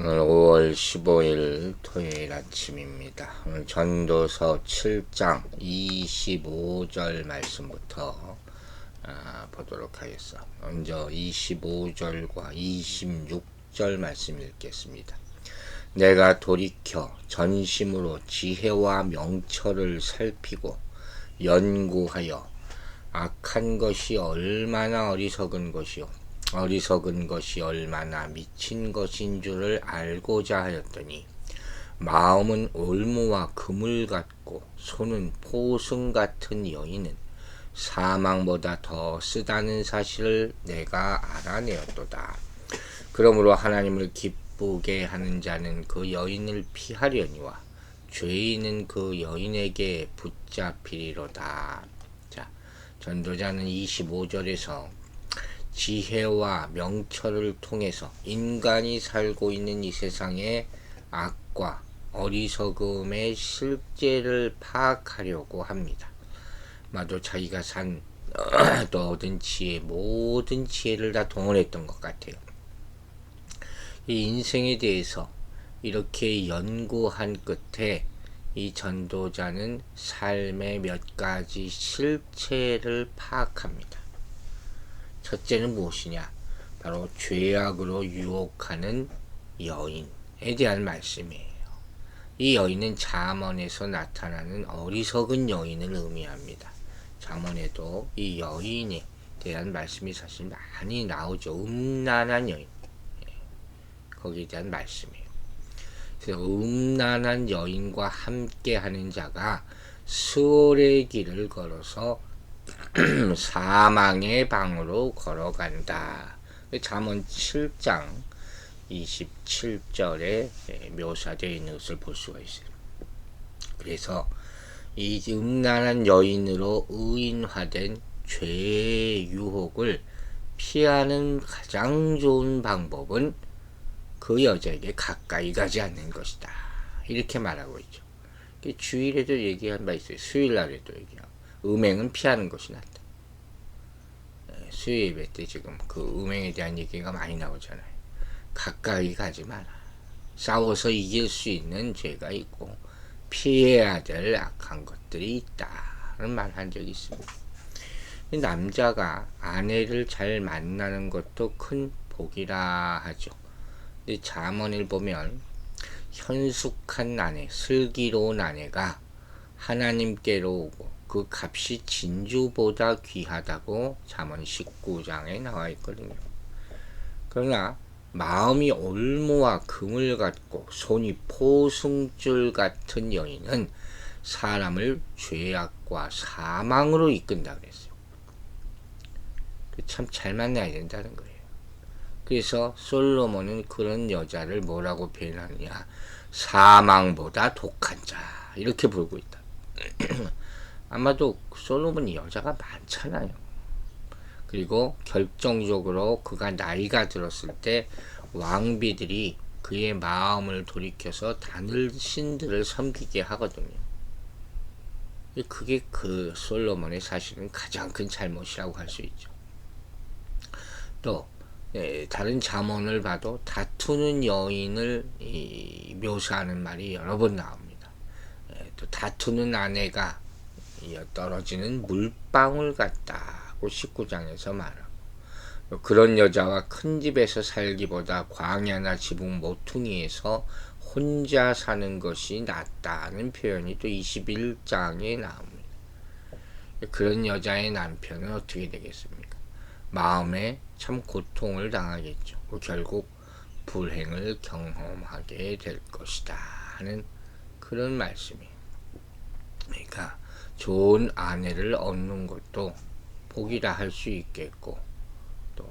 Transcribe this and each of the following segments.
오늘 5월 15일 토요일 아침입니다. 오늘 전도서 7장 25절 말씀부터 아, 보도록 하겠습니다. 먼저 25절과 26절 말씀 읽겠습니다. 내가 돌이켜 전심으로 지혜와 명철을 살피고 연구하여 악한 것이 얼마나 어리석은 것이요 어리석은 것이 얼마나 미친 것인 줄을 알고자 하였더니 마음은 올무와 그물 같고 손은 포승 같은 여인은 사망보다 더 쓰다는 사실을 내가 알아내었도다. 그러므로 하나님을 기쁘게 하는 자는 그 여인을 피하려니와 죄인은 그 여인에게 붙잡히리로다. 자, 전도자는 25절에서 지혜와 명철을 통해서 인간이 살고 있는 이 세상의 악과 어리석음의 실제를 파악하려고 합니다. 마도 자기가 산 또 얻은 지혜 모든 지혜를 다 동원했던 것 같아요. 이 인생에 대해서 이렇게 연구한 끝에 이 전도자는 삶의 몇 가지 실체를 파악합니다. 첫째는 무엇이냐? 바로 죄악으로 유혹하는 여인에 대한 말씀이에요. 이 여인은 잠언에서 나타나는 어리석은 여인을 의미합니다. 잠언에도 이 여인에 대한 말씀이 사실 많이 나오죠. 음란한 여인. 예, 거기에 대한 말씀이에요. 그래서 음란한 여인과 함께 하는 자가 수월의 길을 걸어서 사망의 방으로 걸어간다. 잠언 7장 27절에 묘사되어 있는 것을 볼 수가 있어요. 그래서 이 음란한 여인으로 의인화된 죄의 유혹을 피하는 가장 좋은 방법은 그 여자에게 가까이 가지 않는 것이다. 이렇게 말하고 있죠. 주일에도 얘기한 바 있어요. 수요일 날에도 얘기하고. 음행은 피하는 것이 낫다. 예, 수요 예배 때 지금 그 음행에 대한 얘기가 많이 나오잖아요. 가까이 가지 마라. 싸워서 이길 수 있는 죄가 있고 피해야 될 악한 것들이 있다는 말 한 적이 있습니다. 남자가 아내를 잘 만나는 것도 큰 복이라 하죠. 근데 잠언을 보면 현숙한 아내, 슬기로운 아내가 하나님께로 오고 그 값이 진주보다 귀하다고 잠언 19장에 나와 있거든요. 그러나 마음이 올무와 금을 같고 손이 포승줄 같은 여인은 사람을 죄악과 사망으로 이끈다 그랬어요. 그 참잘 만나야 된다는 거예요. 그래서 솔로몬은 그런 여자를 뭐라고 표현하느냐 사망보다 독한 자 이렇게 부르고 있다. 아마도 솔로몬이 여자가 많잖아요. 그리고 결정적으로 그가 나이가 들었을 때 왕비들이 그의 마음을 돌이켜서 다른 신들을 섬기게 하거든요. 그게 그 솔로몬의 사실은 가장 큰 잘못이라고 할 수 있죠. 또 예, 다른 잠언을 봐도 다투는 여인을 묘사하는 말이 여러 번 나옵니다. 예, 또 다투는 아내가 떨어지는 물방울 같다고 19장에서 말하고 그런 여자와 큰 집에서 살기보다 광야나 지붕 모퉁이에서 혼자 사는 것이 낫다는 표현이 또 21장에 나옵니다. 그런 여자의 남편은 어떻게 되겠습니까? 마음에 참 고통을 당하겠죠. 결국 불행을 경험하게 될 것이다 하는 그런 말씀이에요. 그러니까 좋은 아내를 얻는 것도 복이라 할 수 있겠고 또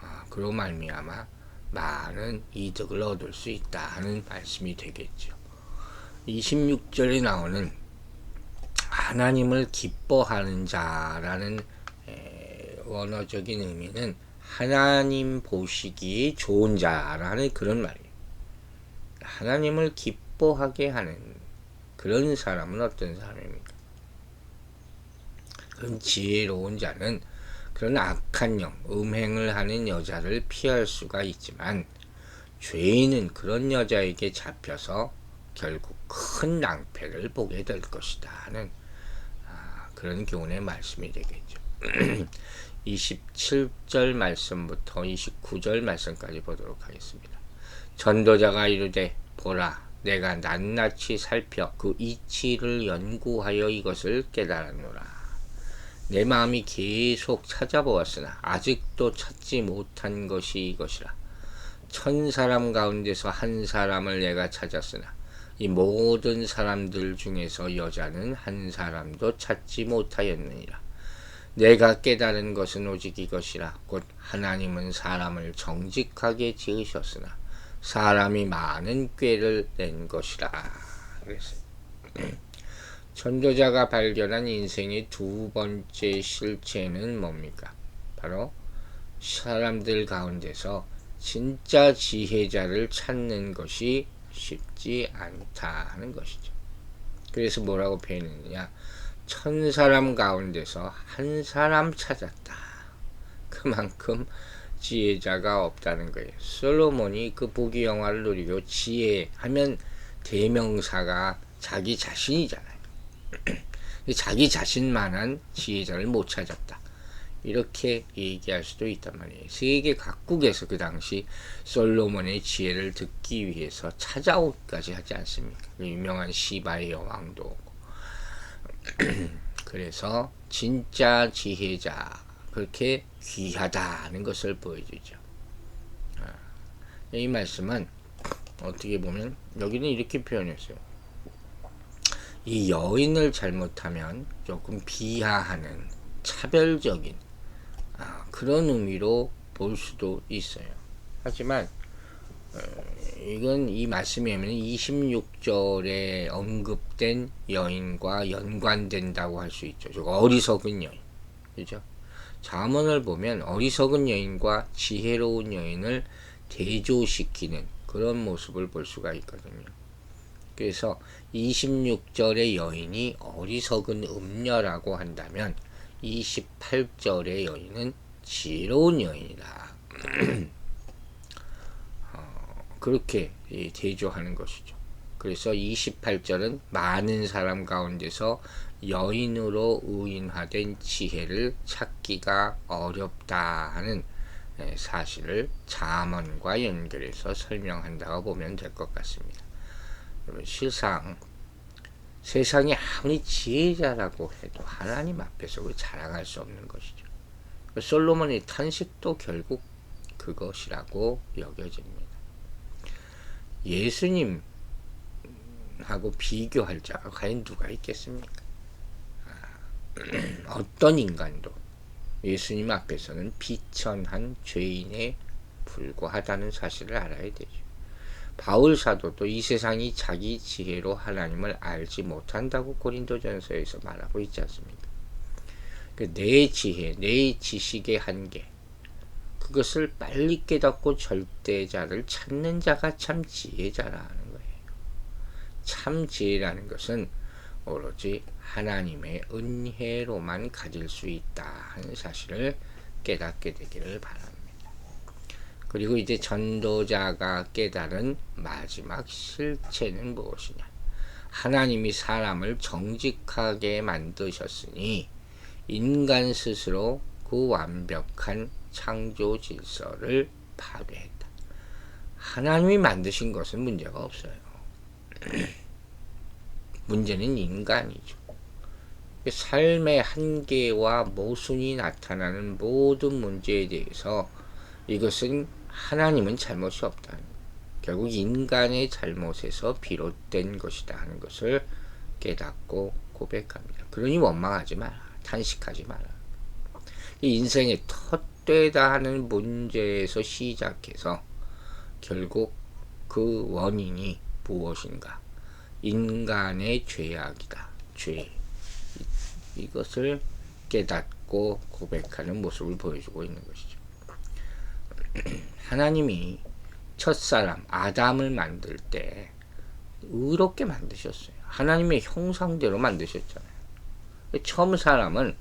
아, 그로 말미암아 많은 이득을 얻을 수 있다는 말씀이 되겠죠. 26절에 나오는 하나님을 기뻐하는 자라는 원어적인 의미는 하나님 보시기에 좋은 자라는 그런 말이에요. 하나님을 기뻐하게 하는 그런 사람은 어떤 사람입니까? 그런 지혜로운 자는 그런 악한 영, 음행을 하는 여자를 피할 수가 있지만 죄인은 그런 여자에게 잡혀서 결국 큰 낭패를 보게 될 것이다 하는 아, 그런 교훈의 말씀이 되겠죠. 27절 말씀부터 29절 말씀까지 보도록 하겠습니다. 전도자가 이르되 보라 내가 낱낱이 살펴 그 이치를 연구하여 이것을 깨달았노라. 내 마음이 계속 찾아보았으나 아직도 찾지 못한 것이 이것이라. 천 사람 가운데서 한 사람을 내가 찾았으나 이 모든 사람들 중에서 여자는 한 사람도 찾지 못하였느니라. 내가 깨달은 것은 오직 이것이라. 곧 하나님은 사람을 정직하게 지으셨으나 사람이 많은 꾀를 낸 것이라. 그랬어요. 전도자가 발견한 인생의 두 번째 실체는 뭡니까? 바로 사람들 가운데서 진짜 지혜자를 찾는 것이 쉽지 않다 하는 것이죠. 그래서 뭐라고 표현했느냐? 천 사람 가운데서 한 사람 찾았다. 그만큼 지혜자가 없다는 거예요. 솔로몬이 그 보기 영화를 누리고 지혜하면 대명사가 자기 자신이잖아요. 자기 자신만한 지혜자를 못 찾았다. 이렇게 얘기할 수도 있단 말이에요. 세계 각국에서 그 당시 솔로몬의 지혜를 듣기 위해서 찾아오기까지 하지 않습니까? 그 유명한 시바의 여왕도 그래서 진짜 지혜자 그렇게 귀하다는 것을 보여주죠. 아, 이 말씀은 어떻게 보면 여기는 이렇게 표현했어요. 이 여인을 잘못하면 조금 비하하는 차별적인 아, 그런 의미로 볼 수도 있어요. 하지만 어, 이건 이 말씀에 보면 26절에 언급된 여인과 연관된다고 할 수 있죠. 어리석은 여인. 그죠? 자문을 보면 어리석은 여인과 지혜로운 여인을 대조시키는 그런 모습을 볼 수가 있거든요. 그래서 26절의 여인이 어리석은 음녀라고 한다면 28절의 여인은 지혜로운 여인이다. 어, 그렇게 대조하는 것이죠. 그래서 28절은 많은 사람 가운데서 여인으로 의인화된 지혜를 찾기가 어렵다 하는 사실을 자문과 연결해서 설명한다고 보면 될 것 같습니다. 실상 세상에 아무리 지혜자라고 해도 하나님 앞에서 그 자랑할 수 없는 것이죠. 솔로몬의 탄식도 결국 그것이라고 여겨집니다. 예수님하고 비교할 자가 과연 누가 있겠습니까? 아, 어떤 인간도 예수님 앞에서는 비천한 죄인에 불과하다는 사실을 알아야 되죠. 바울 사도도 이 세상이 자기 지혜로 하나님을 알지 못한다고 고린도전서에서 말하고 있지 않습니까? 그 내 지혜, 내 지식의 한계, 그것을 빨리 깨닫고 절대자를 찾는 자가 참 지혜자라는 거예요. 참 지혜라는 것은 오로지 하나님의 은혜로만 가질 수 있다 하는 사실을 깨닫게 되기를 바랍니다. 그리고 이제 전도자가 깨달은 마지막 실체는 무엇이냐? 하나님이 사람을 정직하게 만드셨으니 인간 스스로 그 완벽한 창조 질서를 파괴했다. 하나님이 만드신 것은 문제가 없어요. 문제는 인간이죠. 삶의 한계와 모순이 나타나는 모든 문제에 대해서 이것은 하나님은 잘못이 없다. 결국 인간의 잘못에서 비롯된 것이다 하는 것을 깨닫고 고백합니다. 그러니 원망하지 마라. 탄식하지 마라. 이 인생의 헛되다 하는 문제에서 시작해서 결국 그 원인이 무엇인가? 인간의 죄악이다. 죄. 이것을 깨닫고 고백하는 모습을 보여주고 있는 것이죠. 하나님이 첫사람 아담을 만들 때 의롭게 만드셨어요. 하나님의 형상대로 만드셨잖아요. 처음 사람은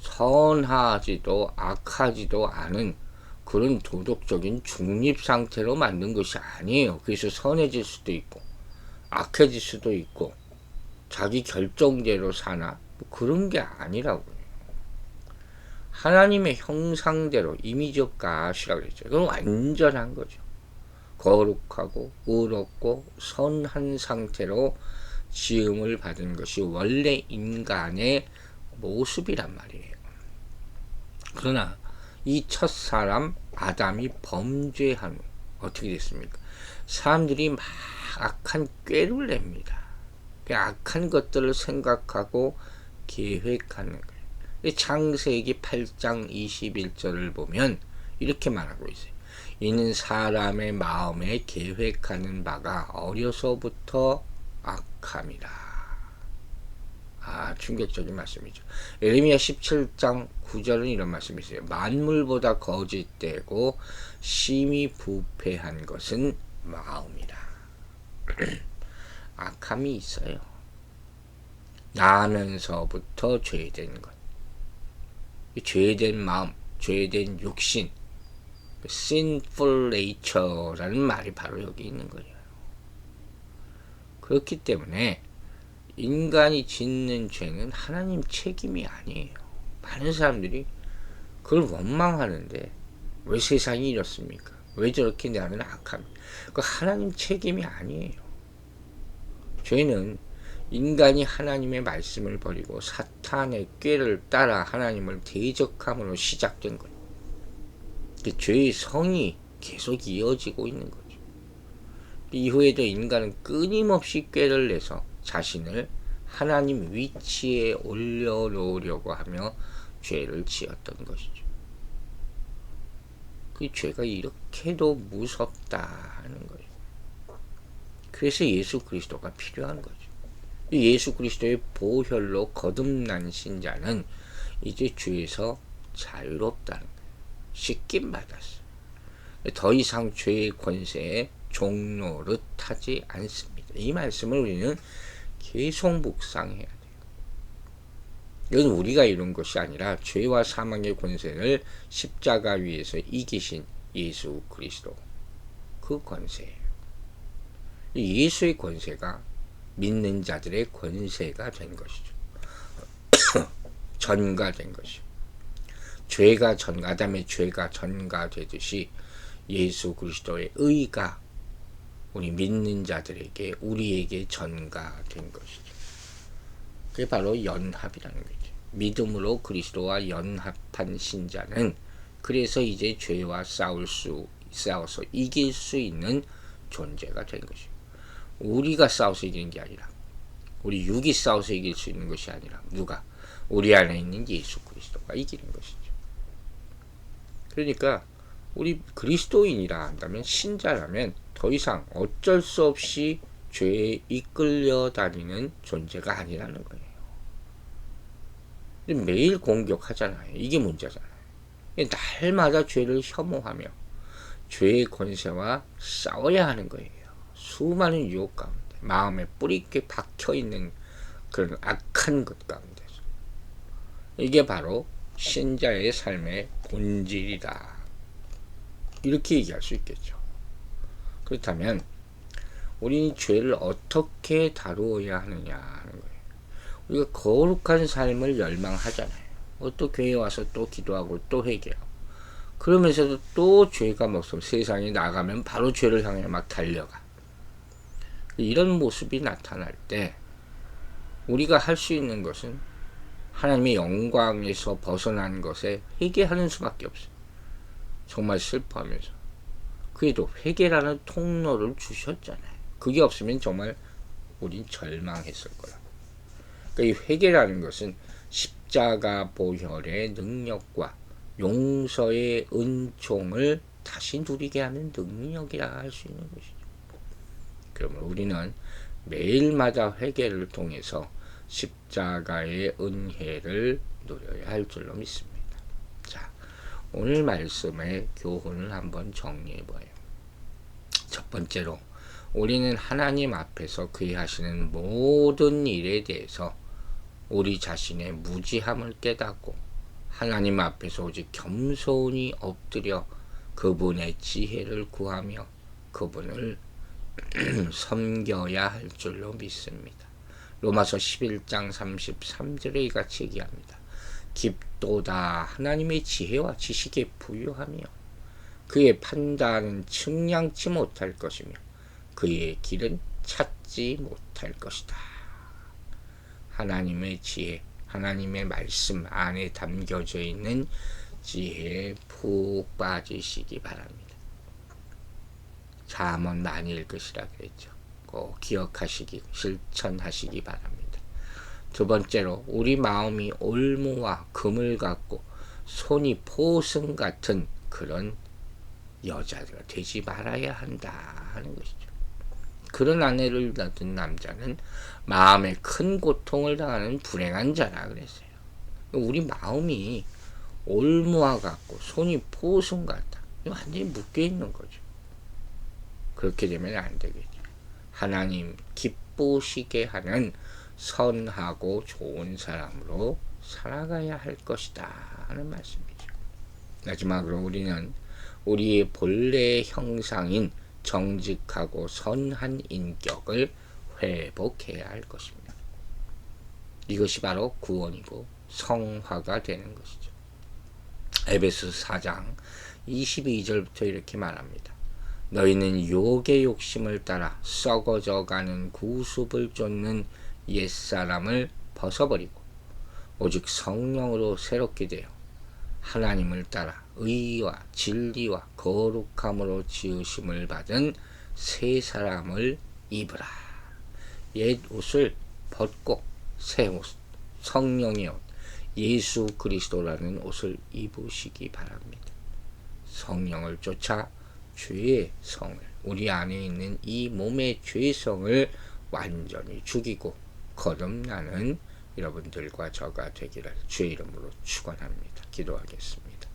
선하지도 악하지도 않은 그런 도덕적인 중립 상태로 만든 것이 아니에요. 그래서 선해질 수도 있고 악해질 수도 있고 자기 결정대로 사나 뭐 그런 게 아니라고요. 하나님의 형상대로 이미지업 가시라고 그랬죠. 그건 완전한 거죠. 거룩하고 의롭고 선한 상태로 지음을 받은 것이 원래 인간의 모습이란 말이에요. 그러나 이 첫 사람 아담이 범죄한 후 어떻게 됐습니까? 사람들이 막 악한 꾀를 냅니다. 그 악한 것들을 생각하고 계획하는 거예요. 창세기 8장 21절을 보면 이렇게 말하고 있어요. 이는 사람의 마음에 계획하는 바가 어려서부터 악함이라. 아, 충격적인 말씀이죠. 에레미야 17장 9절은 이런 말씀이 있어요. 만물보다 거짓되고 심히 부패한 것은 마음이라. 악함이 있어요. 나면서부터 죄된 것. 죄된 마음, 죄된 육신, sinful nature라는 말이 바로 여기 있는 거예요. 그렇기 때문에 인간이 짓는 죄는 하나님 책임이 아니에요. 많은 사람들이 그걸 원망하는데 왜 세상이 이렇습니까? 왜 저렇게 나는 악합니까? 그 하나님 책임이 아니에요. 죄는 인간이 하나님의 말씀을 버리고 사탄의 꾀를 따라 하나님을 대적함으로 시작된 거예요. 그 죄의 성이 계속 이어지고 있는 거죠. 이후에도 인간은 끊임없이 꾀를 내서 자신을 하나님 위치에 올려놓으려고 하며 죄를 지었던 것이죠. 그 죄가 이렇게도 무섭다는 거예요. 그래서 예수 그리스도가 필요한 거죠. 예수 그리스도의 보혈로 거듭난 신자는 이제 죄에서 자유롭다는 거예요. 씻김 받았어요. 더 이상 죄의 권세에 종노릇하지 않습니다. 이 말씀을 우리는 계속 묵상해야 돼요. 이건 우리가 이룬 것이 아니라 죄와 사망의 권세를 십자가 위에서 이기신 예수 그리스도 그 권세예요. 예수의 권세가 믿는 자들의 권세가 된 것이죠. 전가된 것이죠. 죄가 전가, 아담의 죄가 전가되듯이 예수 그리스도의 의가 우리 믿는 자들에게 우리에게 전가된 것이죠. 그게 바로 연합이라는 거죠. 믿음으로 그리스도와 연합한 신자는 그래서 이제 죄와 싸울 수 싸워서 이길 수 있는 존재가 된 것이죠. 우리가 싸워서 이기는 게 아니라 우리 육이 싸워서 이길 수 있는 것이 아니라 누가 우리 안에 있는 예수 그리스도가 이기는 것이죠. 그러니까 우리 그리스도인이라 한다면 신자라면 더 이상 어쩔 수 없이 죄에 이끌려 다니는 존재가 아니라는 거예요. 매일 공격하잖아요. 이게 문제잖아요. 날마다 죄를 혐오하며 죄의 권세와 싸워야 하는 거예요. 수많은 유혹 가운데 마음에 뿌리 있게 박혀 있는 그런 악한 것 가운데서 이게 바로 신자의 삶의 본질이다. 이렇게 얘기할 수 있겠죠. 그렇다면 우리는 죄를 어떻게 다루어야 하느냐 하는 거예요. 우리가 거룩한 삶을 열망하잖아요. 어, 또 교회 와서 또 기도하고 또 회개하고 그러면서도 또 죄가 먹으면 세상에 나가면 바로 죄를 향해 막 달려가. 이런 모습이 나타날 때 우리가 할 수 있는 것은 하나님의 영광에서 벗어난 것에 회개하는 수밖에 없어요. 정말 슬퍼하면서. 그래도 회개라는 통로를 주셨잖아요. 그게 없으면 정말 우린 절망했을 거라. 그러니까 이 회개라는 것은 십자가 보혈의 능력과 용서의 은총을 다시 누리게 하는 능력이라 할 수 있는 것이죠. 그러면 우리는 매일마다 회개를 통해서 십자가의 은혜를 누려야 할 줄로 믿습니다. 자, 오늘 말씀의 교훈을 한번 정리해 봐요. 첫 번째로 우리는 하나님 앞에서 그의 하시는 모든 일에 대해서 우리 자신의 무지함을 깨닫고 하나님 앞에서 오직 겸손히 엎드려 그분의 지혜를 구하며 그분을 섬겨야 할 줄로 믿습니다. 로마서 11장 33절에 이같이 얘기합니다. 깊도다 하나님의 지혜와 지식에 부유하며 그의 판단은 측량치 못할 것이며 그의 길은 찾지 못할 것이다. 하나님의 지혜, 하나님의 말씀 안에 담겨져 있는 지혜에 푹 빠지시기 바랍니다. 잠언 많이 읽으시라 그랬죠. 꼭 기억하시기, 실천하시기 바랍니다. 두 번째로 우리 마음이 올무와 금을 갖고 손이 포승 같은 그런 여자가 되지 말아야 한다 하는 것이죠. 그런 아내를 낳은 남자는 마음에 큰 고통을 당하는 불행한 자라 그랬어요. 우리 마음이 올무와 같고 손이 포승 같다. 완전히 묶여 있는 거죠. 그렇게 되면 안 되겠죠. 하나님 기쁘시게 하는 선하고 좋은 사람으로 살아가야 할 것이다 하는 말씀이죠. 마지막으로 우리는 우리의 본래 형상인 정직하고 선한 인격을 회복해야 할 것입니다. 이것이 바로 구원이고 성화가 되는 것이죠. 에베소 4장 22절부터 이렇게 말합니다. 너희는 유혹의 욕심을 따라 썩어져 가는 구습을 쫓는 옛사람을 벗어버리고 오직 성령으로 새롭게 되어 하나님을 따라 의와 진리와 거룩함으로 지으심을 받은 새 사람을 입으라. 옛 옷을 벗고 새 옷, 성령의 옷, 예수 그리스도라는 옷을 입으시기 바랍니다. 성령을 쫓아 죄의 성을 우리 안에 있는 이 몸의 죄성을 완전히 죽이고 거듭나는 여러분들과 저가 되기를 주의 이름으로 축원합니다. 기도하겠습니다.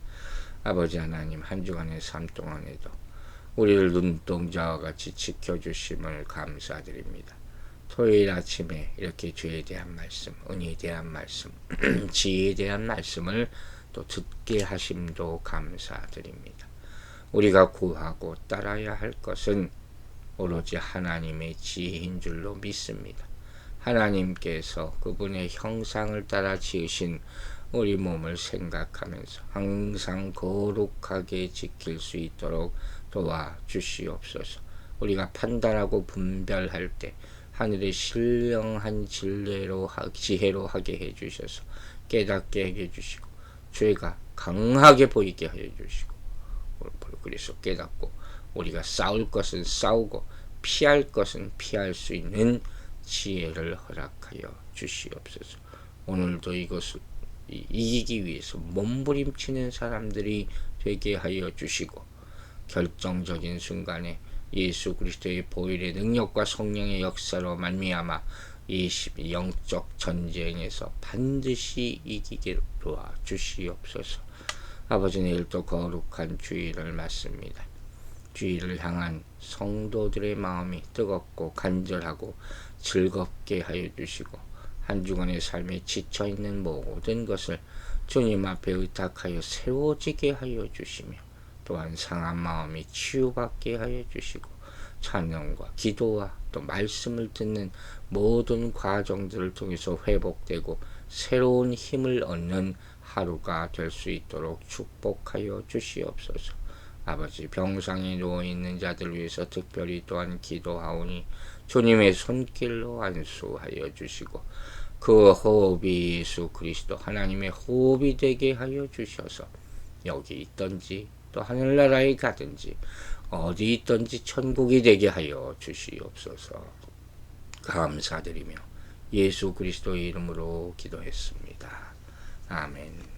아버지 하나님 한 주간의 삶 동안에도 우리를 눈동자와 같이 지켜주심을 감사드립니다. 토요일 아침에 이렇게 죄에 대한 말씀, 은혜에 대한 말씀, 지혜에 대한 말씀을 또 듣게 하심도 감사드립니다. 우리가 구하고 따라야 할 것은 오로지 하나님의 지혜인 줄로 믿습니다. 하나님께서 그분의 형상을 따라 지으신 우리 몸을 생각하면서 항상 거룩하게 지킬 수 있도록 도와주시옵소서. 우리가 판단하고 분별할 때 하늘의 신령한 진례로 지혜로 하게 해주셔서 깨닫게 해주시고 죄가 강하게 보이게 해주시고 그래서 깨닫고 우리가 싸울 것은 싸우고 피할 것은 피할 수 있는 지혜를 허락하여 주시옵소서. 오늘도 이것을 이기기 위해서 몸부림치는 사람들이 되게 하여 주시고 결정적인 순간에 예수 그리스도의 보일의 능력과 성령의 역사로 말미암아 이 영적 전쟁에서 반드시 이기게 도와 주시옵소서. 아버지 내일도 거룩한 주의를 맞습니다. 주의를 향한 성도들의 마음이 뜨겁고 간절하고 즐겁게 하여 주시고 한 주간의 삶에 지쳐 있는 모든 것을 주님 앞에 의탁하여 세워지게 하여 주시며 또한 상한 마음이 치유받게 하여 주시고 찬양과 기도와 또 말씀을 듣는 모든 과정들을 통해서 회복되고 새로운 힘을 얻는 하루가 될 수 있도록 축복하여 주시옵소서. 아버지 병상에 누워 있는 자들 위해서 특별히 또한 기도하오니 주님의 손길로 안수하여 주시고 그 호흡이 예수 그리스도 하나님의 호흡이 되게 하여 주셔서 여기 있던지 또 하늘나라에 가든지 어디 있던지 천국이 되게 하여 주시옵소서 감사드리며 예수 그리스도의 이름으로 기도했습니다. 아멘.